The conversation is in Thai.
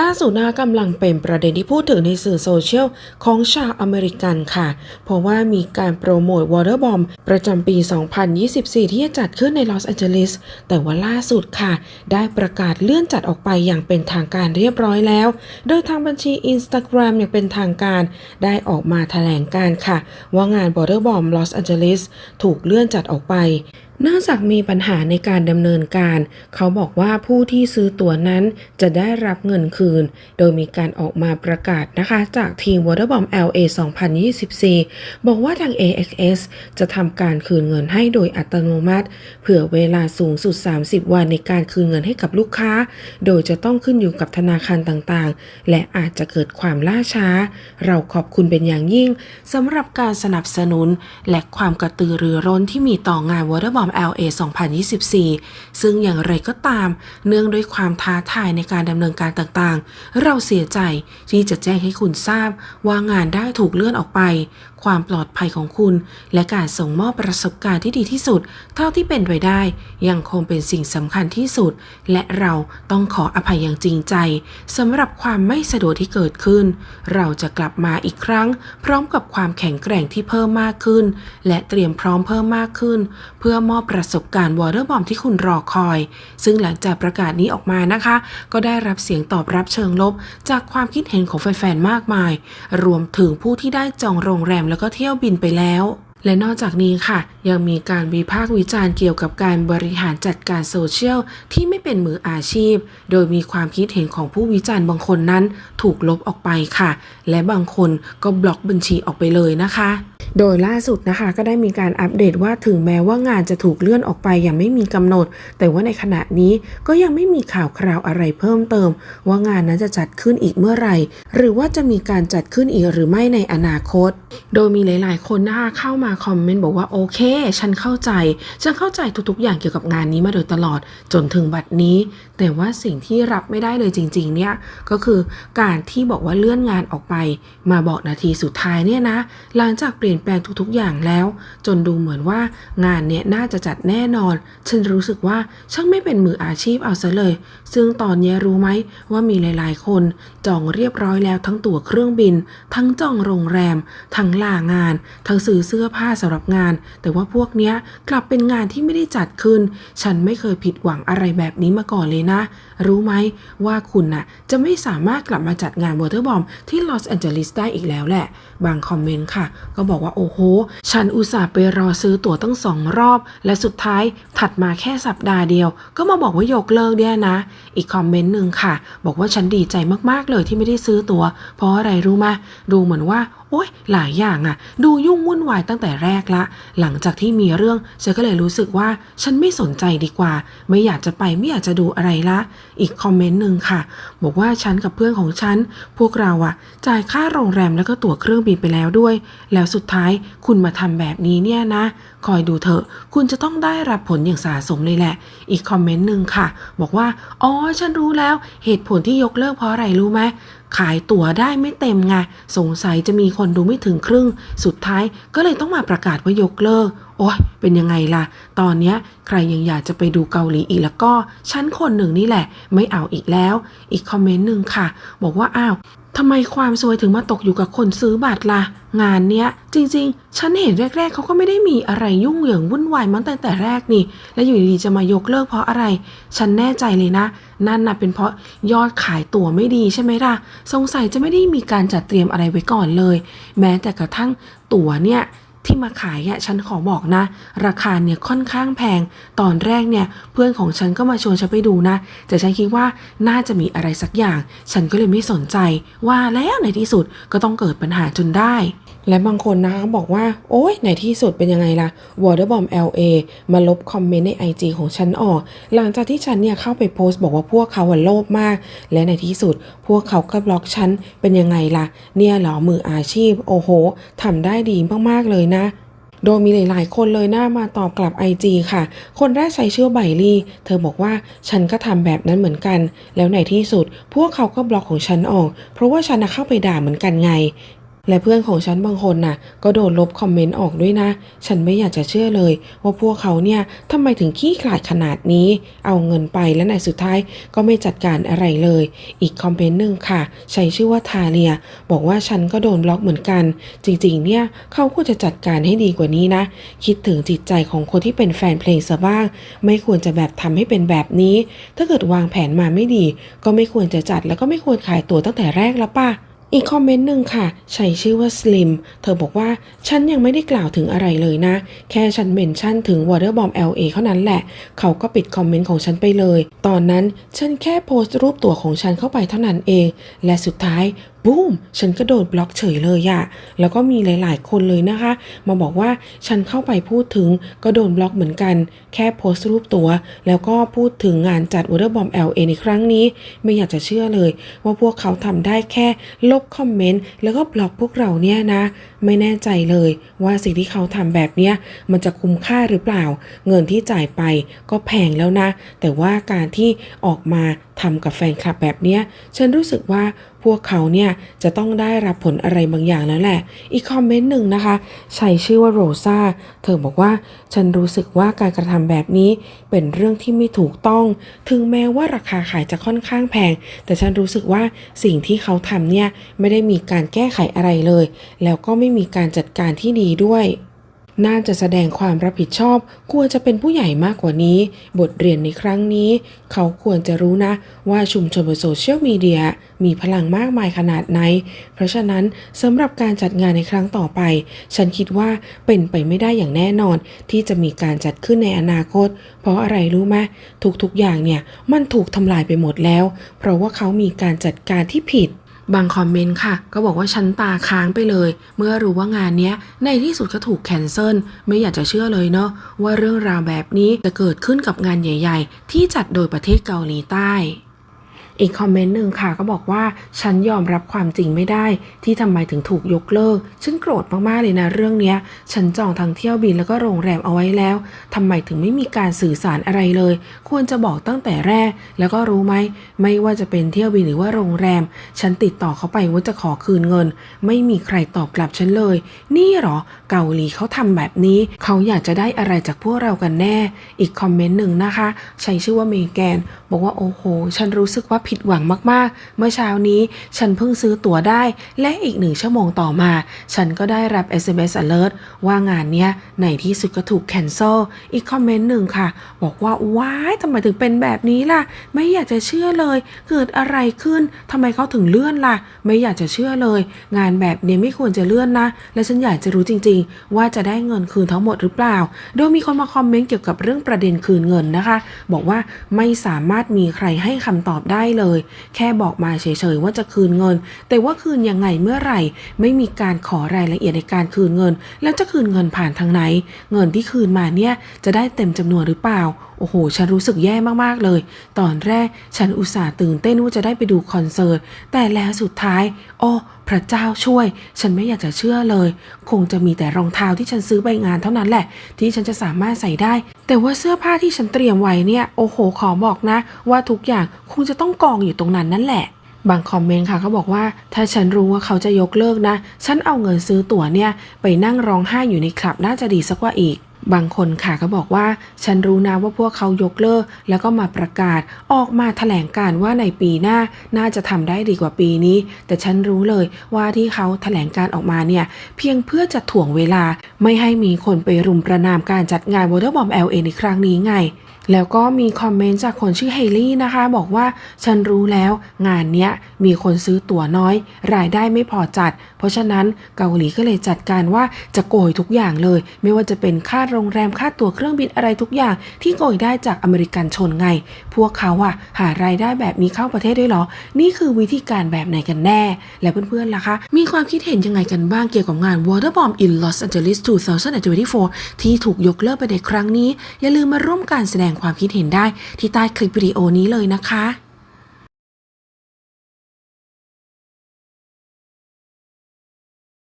ล่าสุดนะกำลังเป็นประเด็นที่พูดถึงในสื่อโซเชียลของชาวอเมริกันค่ะ เพราะว่ามีการโปรโมท Water Bomb ประจำปี 2024 ที่จะจัดขึ้นในลอสแอนเจลิส แต่ว่าล่าสุดค่ะ ได้ประกาศเลื่อนจัดออกไปอย่างเป็นทางการเรียบร้อยแล้ว โดยทางบัญชี Instagram อย่างเป็นทางการ ได้ออกมาแถลงการค่ะ ว่างาน Water Bomb Los Angeles ถูกเลื่อนจัดออกไป เนื่องจากมีปัญหาในการดำเนินการ เขาบอกว่าผู้ที่ซื้อตั๋วนั้นจะได้รับเงินคืน โดยมีการออกมาประกาศนะคะจากทีม Waterbomb LA 2024 บอกว่าทาง AXS จะทำการคืนเงินให้โดยอัตโนมัติ เผื่อเวลาสูงสุด 30 วันในการคืนเงินให้กับลูกค้า โดยจะต้องขึ้นอยู่กับธนาคารต่างๆ และอาจจะเกิดความล่าช้า เราขอบคุณเป็นอย่างยิ่งสำหรับการสนับสนุน และความกระตือรือร้นที่มีต่องาน Waterbomb LA 2024 ซึ่งอย่างไรก็ตาม เนื่องด้วยความท้าทายในการดำเนินการต่างๆ เราเสียใจที่จะแจ้งให้คุณทราบว่างานได้ถูกเลื่อนออกไปความปลอดภัยของคุณ และการส่งมอบประสบการณ์ที่ดีที่สุด เท่าที่เป็นไปได้ ยังคงเป็นสิ่งสำคัญที่สุด และเราต้องขออภัยอย่างจริงใจสำหรับความไม่สะดวกที่เกิดขึ้น เราจะกลับมาอีกครั้ง พร้อมกับความแข็งแกร่งที่เพิ่มมากขึ้น และเตรียมพร้อมเพิ่มมากขึ้น เพื่อมอบประสบการณ์วอเตอร์บอมที่คุณรอคอย ซึ่งหลังจากประกาศนี้ออกมานะคะ ก็ได้รับเสียงตอบรับเชิงลบ จากความคิดเห็นของแฟนๆมากมาย รวมถึงผู้ที่ได้จองโรงแรมแลวก็เที่ยวบินไปแล้ว และนอกจากนี้ค่ะ ยังมีการวิพากษ์วิจารณ์เกี่ยวกับการบริหารจัดการโซเชียลที่ไม่เป็นมืออาชีพ โดยมีความคิดเห็นของผู้วิจารณ์บางคนนั้นถูกลบออกไปค่ะ และบางคนก็บล็อกบัญชีออกไปเลยนะคะ โดยล่าสุดนะคะก็ได้มีการอัปเดตว่าถึงแม้ว่างานจะถูกเลื่อนออกไปอย่างไม่มีกำหนด แต่ว่าในขณะนี้ก็ยังไม่มีข่าวคราวอะไรเพิ่มเติม ว่างานนั้นจะจัดขึ้นอีกเมื่อไหร่ หรือว่าจะมีการจัดขึ้นอีกหรือไม่ในอนาคต โดยมีหลาย ๆ คนนะคะเข้ามาคอมเมนต์บอกว่าโอเค ฉันเข้าใจ ฉันเข้าใจทุก ๆ อย่างเกี่ยวกับงานนี้มาโดยตลอดจนถึงบัดนี้ แต่ว่าสิ่งที่รับไม่ได้เลยจริง ๆ เนี่ยก็คือการที่บอกว่าเลื่อนงานออกไป มาบอกนาทีสุดท้ายเนี่ยนะหลังจากเปลี่ยนแปลงทุกๆอย่างแล้ว จนดูเหมือนว่างานเนี่ยน่าจะจัดแน่นอน ฉันรู้สึกว่าช่างไม่เป็นมืออาชีพเอาซะเลย ซึ่งตอนนี้รู้ไหมว่ามีหลายๆ คน จองเรียบร้อยแล้วทั้งตั๋วเครื่องบิน ทั้งจองโรงแรม ทั้งลางาน ทั้งซื้อเสื้อผ้าสำหรับงาน แต่ว่าพวกเนี้ยกลับเป็นงานที่ไม่ได้จัดขึ้น ฉันไม่เคยผิดหวังอะไรแบบนี้มาก่อนเลยนะ รู้ไหมว่าคุณน่ะจะไม่สามารถกลับมาจัดงานวอเตอร์บอมที่ลอสแอนเจลิสได้อีกแล้วแหละ บางคอมเมนต์ค่ะ ก็บอกว่าโอ้โห ฉันอุตส่าห์ไปรอซื้อตั๋วตั้งสองรอบ และสุดท้ายถัดมาแค่สัปดาห์เดียว ก็มาบอกว่ายกเลิกเนี่ยนะ อีกคอมเมนต์หนึ่งค่ะ บอกว่าฉันดีใจมากๆเลยที่ไม่ได้ซื้อตั๋วเพราะอะไรรู้ไหมดูเหมือนว่า โอ๊ย หลายอย่างอะดูยุ่งวุ่นวายตั้งแต่แรกละ หลังจากที่มีเรื่องฉันก็เลยรู้สึกว่าฉันไม่สนใจดีกว่า ไม่อยากจะไปไม่อยากจะดูอะไรละ อีกคอมเมนต์หนึ่งค่ะ บอกว่าฉันกับเพื่อนของฉัน พวกเราอะจ่ายค่าโรงแรมแล้วก็ตั๋วเครื่องบินไปแล้วด้วย แล้วสุดท้ายคุณมาทำแบบนี้เนี่ยนะ คอยดูเถอะ คุณจะต้องได้รับผลอย่างสาสมเลยแหละ อีกคอมเมนต์หนึ่งค่ะ บอกว่า อ๋อ ฉันรู้แล้ว เหตุผลที่ยกเลิกเพราะอะไรรู้ไหมขายตั๋วได้ไม่เต็มไง สงสัยจะมีคนดูไม่ถึงครึ่ง สุดท้ายก็เลยต้องมาประกาศว่ายกเลิก โอ้ยเป็นยังไงล่ะ ตอนนี้ใครยังอยากจะไปดูเกาหลีอีกแล้วก็ ฉันคนหนึ่งนี่แหละ ไม่เอาอีกแล้ว อีกคอมเมนต์หนึ่งค่ะ บอกว่า อ้าว ทำไมความซวยถึงมาตกอยู่กับคนซื้อบัตรล่ะ งานเนี้ย จริง ๆ ฉันเห็นแรก ๆ เขาก็ไม่ได้มีอะไรยุ่งเหยิงวุ่นวายมาตั้งแต่แรกนี่ แล้วอยู่ดีๆจะมายกเลิกเพราะอะไร ฉันแน่ใจเลยนะ นั่นน่ะเป็นเพราะยอดขายตั๋วไม่ดีใช่ไหมล่ะ สงสัยจะไม่ได้มีการจัดเตรียมอะไรไว้ก่อนเลย แม้แต่กระทั่งตั๋วเนี่ย ที่มาขายอะฉันขอบอกนะ ราคาเนี่ยค่อนข้างแพง ตอนแรกเนี่ยเพื่อนของฉันก็มาชวนฉันไปดูนะ แต่ฉันคิดว่าน่าจะมีอะไรสักอย่าง ฉันก็เลยไม่สนใจ ว่าแล้วในที่สุดก็ต้องเกิดปัญหาจนได้ และบางคนนะคะบอกว่า โอ้ยในที่สุดเป็นยังไงล่ะ Waterbomb LA มาลบคอมเมนต์ใน IG ของฉันออก หลังจากที่ฉันเนี่ยเข้าไปโพสต์บอกว่าพวกเขาโลภมาก และในที่สุด พวกเขาก็บล็อกฉันเป็นยังไงล่ะ เนี่ยหรอมืออาชีพ โอ้โหทำได้ดีมากๆเลยนะโดยมีหลาย ๆ คนเลยหน้ามาตอบกลับ IG ค่ะ คนแรกใส่ชื่อไบลี่ เธอบอกว่าฉันก็ทำแบบนั้นเหมือนกัน แล้วในที่สุด พวกเขาก็บล็อกของฉันออก เพราะว่าฉันเข้าไปด่าเหมือนกันไง และเพื่อนของฉันบางคนน่ะ ก็โดนลบคอมเมนต์ออกด้วยนะ ฉันไม่อยากจะเชื่อเลย ว่าพวกเขาเนี่ยทำไมถึงขี้ขลาดขนาดนี้ เอาเงินไปและในสุดท้ายก็ไม่จัดการอะไรเลย อีกคอมเมนต์หนึ่งค่ะ ใช้ชื่อว่าทาเลีย บอกว่าฉันก็โดนบล็อกเหมือนกัน จริงๆ เนี่ยเขาควรจะจัดการให้ดีกว่านี้นะ คิดถึงจิตใจของคนที่เป็นแฟนเพลงซะบ้าง ไม่ควรจะแบบทำให้เป็นแบบนี้ ถ้าเกิดวางแผนมาไม่ดี ก็ไม่ควรจะจัดแล้วก็ไม่ควรขายตัวตั้งแต่แรกแล้วป่ะ อีกคอมเมนต์หนึ่งค่ะ ใช้ชื่อว่าสลิมเธอบอกว่า ฉันยังไม่ได้กล่าวถึงอะไรเลยนะ แค่ฉันเมนชั่นถึง Waterbomb LA เท่านั้นแหละ เขาก็ปิดคอมเมนต์ของฉันไปเลย ตอนนั้นฉันแค่โพสต์รูปตัวของฉันเข้าไปเท่านั้นเอง และสุดท้าย บูมฉันก็โดนบล็อกเฉยเลยอะแล้วก็มีหลายๆ คนเลยนะคะ มาบอกว่าฉันเข้าไปพูดถึงก็โดนบล็อกเหมือนกัน แค่โพสต์รูปตัว แล้วก็พูดถึงงานจัด Waterbomb LA ในครั้งนี้ ไม่อยากจะเชื่อเลย ว่าพวกเขาทำได้แค่ลบคอมเมนต์แล้วก็บล็อกพวกเราเนี่ยนะ ไม่แน่ใจเลยว่าสิ่งที่เขาทำแบบเนี้ยมันจะคุ้มค่าหรือเปล่า เงินที่จ่ายไปก็แพงแล้วนะ แต่ว่าการที่ออกมา ทำกับแฟนคลับแบบเนี้ย ฉันรู้สึกว่าพวกเขาเนี่ยจะต้องได้รับผลอะไรบางอย่างแล้วแหละ อีกคอมเมนต์หนึ่งนะคะ ใช้ชื่อว่าโรซาเธอบอกว่า ฉันรู้สึกว่าการกระทำแบบนี้เป็นเรื่องที่ไม่ถูกต้อง ถึงแม้ว่าราคาขายจะค่อนข้างแพง แต่ฉันรู้สึกว่าสิ่งที่เขาทำเนี่ยไม่ได้มีการแก้ไขอะไรเลย แล้วก็ไม่มีการจัดการที่ดีด้วย น่าจะแสดงความรับผิดชอบ ควรจะเป็นผู้ใหญ่มากกว่านี้ บทเรียนในครั้งนี้ เขาควรจะรู้นะ ว่าชุมชนบนโซเชียลมีเดียมีพลังมากมายขนาดไหน เพราะฉะนั้นสำหรับการจัดงานในครั้งต่อไป ฉันคิดว่าเป็นไปไม่ได้อย่างแน่นอน ที่จะมีการจัดขึ้นในอนาคต เพราะอะไรรู้ไหมทุกๆอย่างเนี่ยมันถูกทำลายไปหมดแล้ว เพราะว่าเขามีการจัดการที่ผิด บางคอมเมนต์ค่ะ ก็บอกว่าฉันตาค้างไปเลย เมื่อรู้ว่างานเนี้ยในที่สุดก็ถูกแคนเซิลไม่อยากจะเชื่อเลยเนาะว่าเรื่องราวแบบนี้จะเกิดขึ้นกับงานใหญ่ ๆ ที่จัดโดยประเทศเกาหลีใต้ อีกคอมเมนต์หนึ่งค่ะก็บอกว่า ฉันยอมรับความจริงไม่ได้ ที่ทำไมถึงถูกยกเลิก ฉันโกรธมาก ๆ เลยนะเรื่องเนี้ย ฉันจองทั้งเที่ยวบินแล้วก็โรงแรมเอาไว้แล้วทำไมถึงไม่มีการสื่อสารอะไรเลย ควรจะบอกตั้งแต่แรก แล้วก็รู้ไหมไม่ว่าจะเป็นเที่ยวบินหรือว่าโรงแรม ฉันติดต่อเขาไปว่าจะขอคืนเงิน ไม่มีใครตอบกลับฉันเลย นี่หรอเกาหลีเขาทำแบบนี้ เขาอยากจะได้อะไรจากพวกเรากันแน่ อีกคอมเมนต์หนึ่งนะคะ ใช้ชื่อว่าเมแกน บอกว่าโอ้โห ฉันรู้สึกว่าผิดหวังมากๆ เมื่อเช้านี้ฉันเพิ่งซื้อตั๋วได้ และอีกหนึ่งชั่วโมงต่อมา ฉันก็ได้รับ SMS alert ว่างานเนี้ยในที่สุดก็ถูก cancel อีกคอมเมนต์หนึ่งค่ะ บอกว่าว้ายทำไมถึงเป็นแบบนี้ล่ะ ไม่อยากจะเชื่อเลย เกิดอะไรขึ้นทำไมเขาถึงเลื่อนล่ะ ไม่อยากจะเชื่อเลย งานแบบนี้ไม่ควรจะเลื่อนนะ และฉันอยากจะรู้จริง ๆ ว่าจะได้เงินคืนทั้งหมดหรือเปล่า โดยมีคนมาคอมเมนต์เกี่ยวกับเรื่องประเด็นคืนเงินนะคะ บอกว่าไม่สามารถมีใครให้คำตอบได้เลย แค่บอกมาเฉยๆว่าจะคืนเงิน แต่ว่าคืนยังไงเมื่อไหร่ ไม่มีการขอรายละเอียดในการคืนเงิน แล้วจะคืนเงินผ่านทางไหน เงินที่คืนมาเนี่ยจะได้เต็มจำนวนหรือเปล่าโอ้โห ฉันรู้สึกแย่มากๆเลย ตอนแรกฉันอุตส่าห์ตื่นเต้นว่าจะได้ไปดูคอนเสิร์ต แต่แล้วสุดท้าย โอ้ พระเจ้าช่วย ฉันไม่อยากจะเชื่อเลย คงจะมีแต่รองเท้าที่ฉันซื้อไปงานเท่านั้นแหละ ที่ฉันจะสามารถใส่ได้ แต่ว่าเสื้อผ้าที่ฉันเตรียมไว้เนี่ย โอ้โห ขอบอกนะ ว่าทุกอย่างคงจะต้องกองอยู่ตรงนั้นนั่นแหละบางคอมเมนต์ค่ะเขาบอกว่า ถ้าฉันรู้ว่าเขาจะยกเลิกนะ ฉันเอาเงินซื้อตั๋วเนี่ย ไปนั่งร้องไห้อยู่ในคลับน่าจะดีสักกว่าอีก บางคนค่ะก็บอกว่าฉันรู้นะว่าพวกเขายกเลิก แล้วก็มาประกาศออกมาแถลงการว่าในปีหน้าน่าจะทำได้ดีกว่าปีนี้ แต่ฉันรู้เลยว่าที่เขาแถลงการออกมาเนี่ย เพียงเพื่อจะถ่วงเวลาไม่ให้มีคนไปรุมประนามการจัดงาน Waterbomb LA ในครั้งนี้ไง แล้วก็มีคอมเมนต์จากคนชื่อเฮลี่นะคะ บอกว่าฉันรู้แล้ว งานเนี้ยมีคนซื้อตั๋วน้อย รายได้ไม่พอจัด เพราะฉะนั้นเกาหลีก็เลยจัดการว่าจะโกยทุกอย่างเลย ไม่ว่าจะเป็นค่าโรงแรมค่าตั๋วเครื่องบินอะไรทุกอย่าง ที่โกยได้จากอเมริกันชนไง พวกเขาอะหารายได้แบบนี้เข้าประเทศด้วยเหรอ นี่คือวิธีการแบบไหนกันแน่ และเพื่อนๆล่ะคะ มีความคิดเห็นยังไงกันบ้างเกี่ยวกับงาน Waterbomb in Los Angeles 2024 ที่ถูกยกเลิกไปในครั้งนี้ อย่าลืมมาร่วมการแสดงงความคิดเห็นได้ที่ใต้คลิปวิดีโอนี้เลยนะคะ